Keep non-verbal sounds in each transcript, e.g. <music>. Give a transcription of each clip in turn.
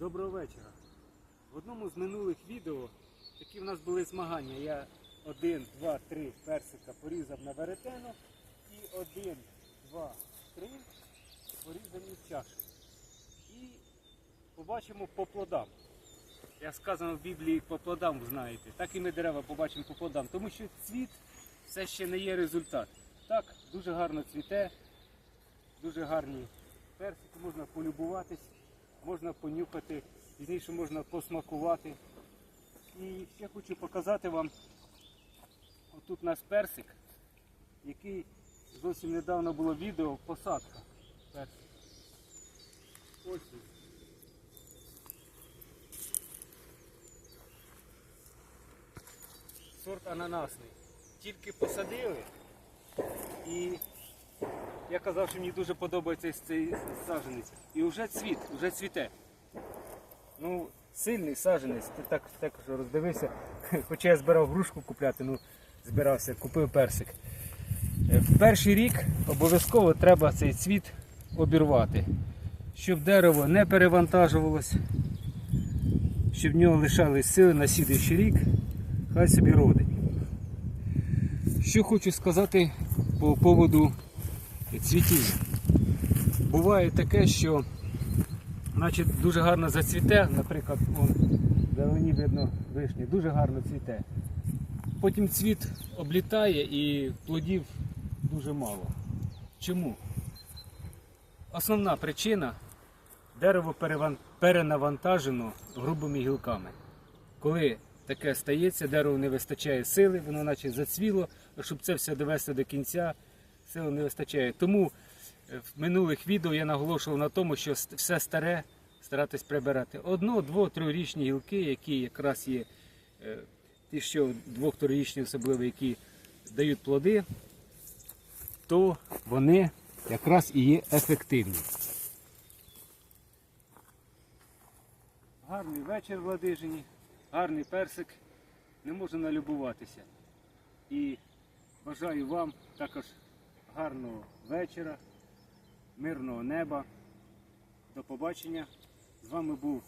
Доброго вечора. В одному з минулих відео такі в нас були змагання. Я один, два, три персика порізав на веретено і один, два, три порізані в чаші. І побачимо по плодам. Як сказано в Біблії, по плодам знаєте. Так і ми дерева побачимо по плодам. Тому що цвіт це ще не є результат. Так, дуже гарно цвіте, дуже гарні персики, можна полюбуватись, можна понюхати, пізніше можна посмакувати. І ще хочу показати вам, отут у нас персик, який зовсім недавно було відео, посадка персик. Ось він. Сорт ананасний. Тільки посадили я казав, що мені дуже подобається цей саджанець. І вже цвіт, вже цвіте. Ну, сильний саджанець, ти так також роздивився. <laughs> Хоча я збирав грушку купляти, ну збирався, купив персик. Е, В перший рік обов'язково треба цей цвіт обірвати, щоб дерево не перевантажувалось, щоб в нього лишались сили на слідуючий рік, хай собі родить. Що хочу сказати по поводу цвітіння. Буває таке, що значить, дуже гарно зацвіте, наприклад, вон, вдалині видно вишні, дуже гарно цвіте. Потім цвіт облітає і плодів дуже мало. Чому? Основна причина дерево перенавантажено грубими гілками. Коли таке стається, дереву не вистачає сили, воно наче зацвіло, щоб це все довести до кінця, сили не вистачає. Тому е, в минулих відео я наголошував на тому, що все старе старатись прибирати. Одно, дво, трирічні гілки, які якраз є е, ті, що двох трирічні особливо, які дають плоди, то вони якраз і є ефективні. Гарний вечір в Ладижині, гарний персик, не можна налюбуватися. І бажаю вам також гарного вечора, мирного неба. До побачення. З вами був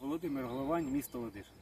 Володимир Головань, місто Ладижин.